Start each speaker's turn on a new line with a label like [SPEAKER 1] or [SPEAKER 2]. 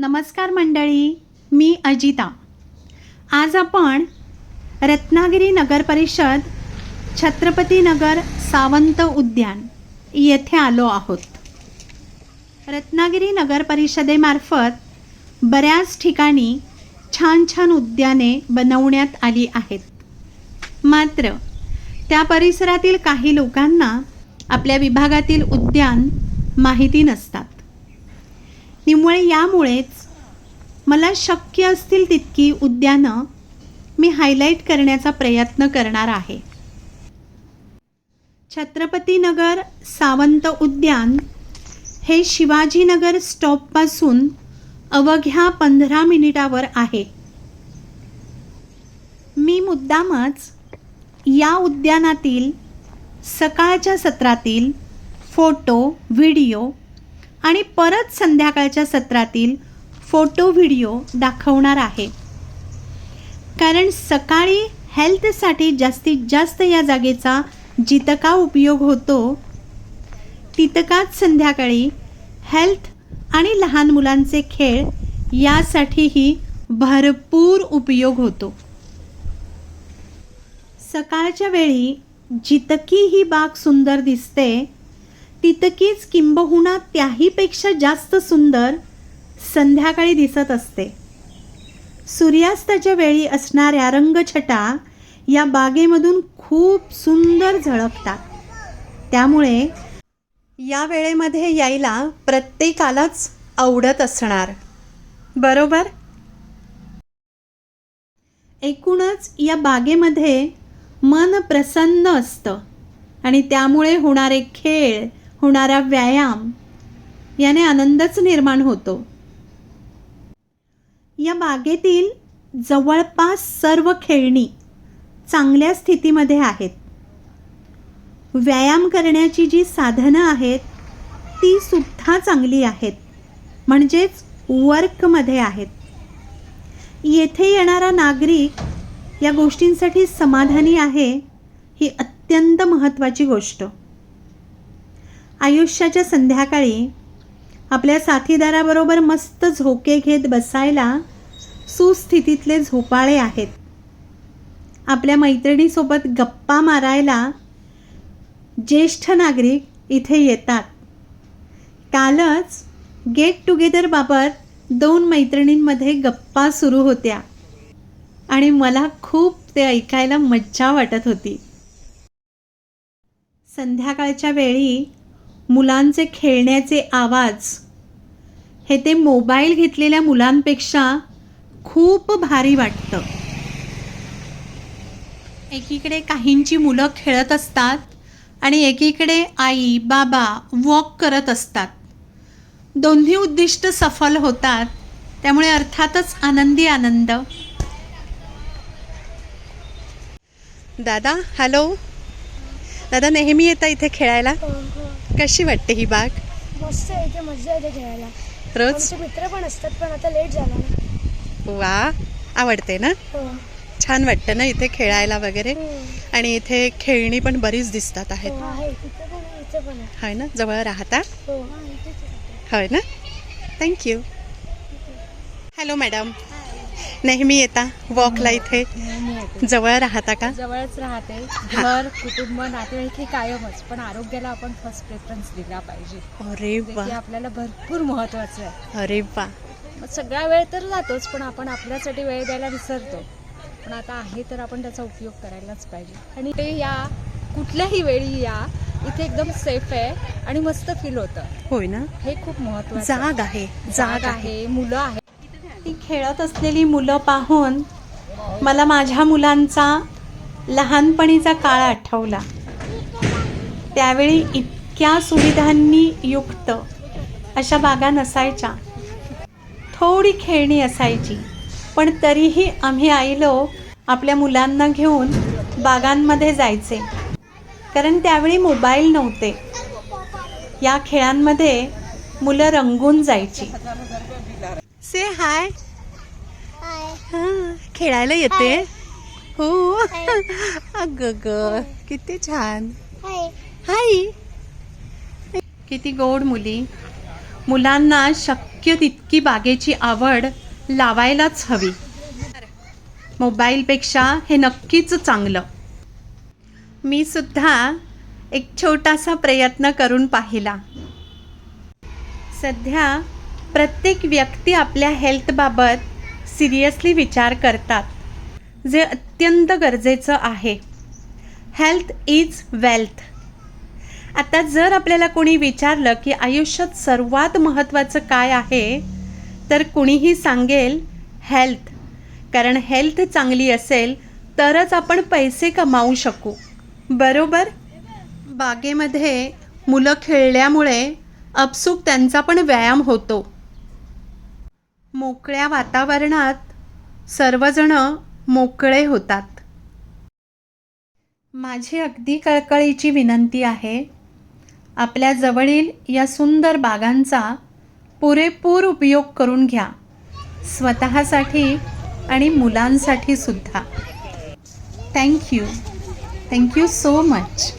[SPEAKER 1] नमस्कार मंडळी मी अजिता. आज आपण रत्नागिरी नगर परिषद छत्रपती नगर सावंत उद्यान येथे आलो आहोत. रत्नागिरी नगर परिषदेमार्फत बऱ्याच ठिकाणी छान छान उद्याने बनवण्यात आली आहेत. मात्र त्या परिसरातील काही लोकांना आपल्या विभागातील उद्यान माहिती नसतात. निमुळे यामुळेच मला शक्य असतील तितकी उद्यानं मी हायलाईट करण्याचा प्रयत्न करणार आहे. छत्रपतीनगर सावंत उद्यान हे शिवाजीनगर स्टॉपपासून अवघ्या पंधरा मिनिटावर आहे. मी मुद्दामच या उद्यानातील सकाळच्या सत्रातील फोटो व्हिडिओ आणि परत संध्याकाळच्या सत्रातील फोटो व्हिडिओ दाखवणार आहे. कारण सकाळी हेल्थसाठी जास्तीत जास्त या जागेचा जितका उपयोग होतो तितकाच संध्याकाळी हेल्थ आणि लहान मुलांचे खेळ यासाठीही भरपूर उपयोग होतो. सकाळच्या वेळी जितकी ही बाग सुंदर दिसते तितकीच किंबहुना त्याहीपेक्षा जास्त सुंदर संध्याकाळी दिसत असते. सूर्यास्ताच्या वेळी असणाऱ्या रंगछटा या बागेमधून खूप सुंदर झळकतात. त्यामुळे या वेळेमध्ये यायला प्रत्येकालाच आवडत असणार. बरोबर? एकूणच या बागेमध्ये मन प्रसन्न असतं आणि त्यामुळे होणारे खेळ होणारा व्यायाम याने आनंदच निर्माण होतो. या बागेतील जवळपास सर्व खेळणी चांगल्या स्थितीमध्ये आहेत. व्यायाम करण्याची जी साधनं आहेत ती सुद्धा चांगली आहेत. म्हणजेच वर्कमध्ये आहेत. येथे येणारा नागरिक या गोष्टींसाठी समाधानी आहे ही अत्यंत महत्त्वाची गोष्ट. आयुष्याच्या संध्याकाळी आपल्या साथीदाराबरोबर मस्त झोके घेत बसायला सुस्थितीतले झोपाळे आहेत. आपल्या मैत्रिणीसोबत गप्पा मारायला ज्येष्ठ नागरिक इथे येतात. कालच गेट टुगेदरबाबत दोन मैत्रिणींमध्ये गप्पा सुरू होत्या आणि मला खूप ते ऐकायला मज्जा वाटत होती. संध्याकाळच्या वेळी मुलांचे खेळण्याचे आवाज. हे ते मोबाईल घेतलेल्या मुलांपेक्षा खूप भारी वाटतं. एकीकडे काहींची मुलं खेळत असतात आणि एकीकडे आई बाबा वॉक करत असतात. दोन्ही उद्दिष्ट सफल होतात त्यामुळे अर्थातच आनंदी आनंद. दादा हॅलो? दादा नेहमी येता इथे खेळायला?
[SPEAKER 2] हो, हो.
[SPEAKER 1] कशी वाटते ही बाग?
[SPEAKER 2] मस्त आहे इथे मजा येते खेळायला.
[SPEAKER 1] रोज?
[SPEAKER 2] आमचे मित्र पण असतात पण आता लेट झाला ना.
[SPEAKER 1] वा आवडते ना?
[SPEAKER 2] हो.
[SPEAKER 1] छान वाटतं ना इथे खेळायला वगैरे?
[SPEAKER 2] हो.
[SPEAKER 1] आणि इथे खेळणी पण बरीच दिसतात आहेत.
[SPEAKER 2] हो, आहे. तिथे पण आहे इथे पण आहे.
[SPEAKER 1] होय ना? जवळ राहता?
[SPEAKER 2] हो हा.
[SPEAKER 1] होय ना? थँक्यू हॅलो मॅडम नेहमी येता? वॉकला इथे? जवळ राहता का?
[SPEAKER 3] जवळच राहते. घर कुटुंब नातेवाईक हे कायमच. पण आरोग्याला आपण फर्स्ट प्रेफरन्स दिला पाहिजे.
[SPEAKER 1] अरे वा.
[SPEAKER 3] आपल्याला भरपूर महत्वाचं आहे.
[SPEAKER 1] अरे वा.
[SPEAKER 3] मग सगळा वेळ तर जातोच पण आपण आपल्यासाठी वेळ द्यायला विसरतो. पण आता आहे तर आपण त्याचा उपयोग करायलाच पाहिजे. आणि ते या कुठल्याही वेळी या इथे एकदम सेफ आहे आणि मस्त फील होतं.
[SPEAKER 1] होय ना?
[SPEAKER 3] हे खूप महत्वाचं आहे.
[SPEAKER 1] जाग आहे
[SPEAKER 3] जाग आहे मुलं आहे
[SPEAKER 1] ती खेळत असलेली मुलं पाहून मला माझ्या मुलांचा लहानपणीचा काळ आठवला. त्यावेळी इतक्या सुविधांनी युक्त अशा बागा नसायच्या. थोडी खेळणी असायची पण तरीही आम्ही आईलो आपल्या मुलांना घेऊन बागांमध्ये जायचे. कारण त्यावेळी मोबाईल नव्हते. या खेळांमध्ये मुलं रंगून जायची. से हाय हां खेळायला येते. हो. अग ग किती छान. हाय. किती गोड मुली. मुलांना शक्य तितकी बागेची आवड लावायलाच हवी. मोबाईलपेक्षा हे नक्कीच चांगलं. मी सुद्धा एक छोटासा प्रयत्न करून पाहिला. सध्या प्रत्येक व्यक्ती आपल्या हेल्थबाबत सिरियसली विचार करतात जे अत्यंत गरजेचं आहे. हेल्थ इज वेल्थ आता जर आपल्याला कोणी विचारलं की आयुष्यात सर्वात महत्त्वाचं काय आहे तर कुणीही सांगेल हेल्थ कारण हेल्थ चांगली असेल तरच आपण पैसे कमावू शकू. बरोबर? बागेमध्ये मुलं खेळल्यामुळे अपसूक त्यांचा पण व्यायाम होतो. मोकळ्या वातावरणात सर्वजण मोकळे होतात. माझी अगदी कळकळीची विनंती आहे आपल्या जवळील या सुंदर बागांचा पुरेपूर उपयोग करून घ्या स्वतःसाठी आणि मुलांसाठी सुद्धा. Thank you thank you so much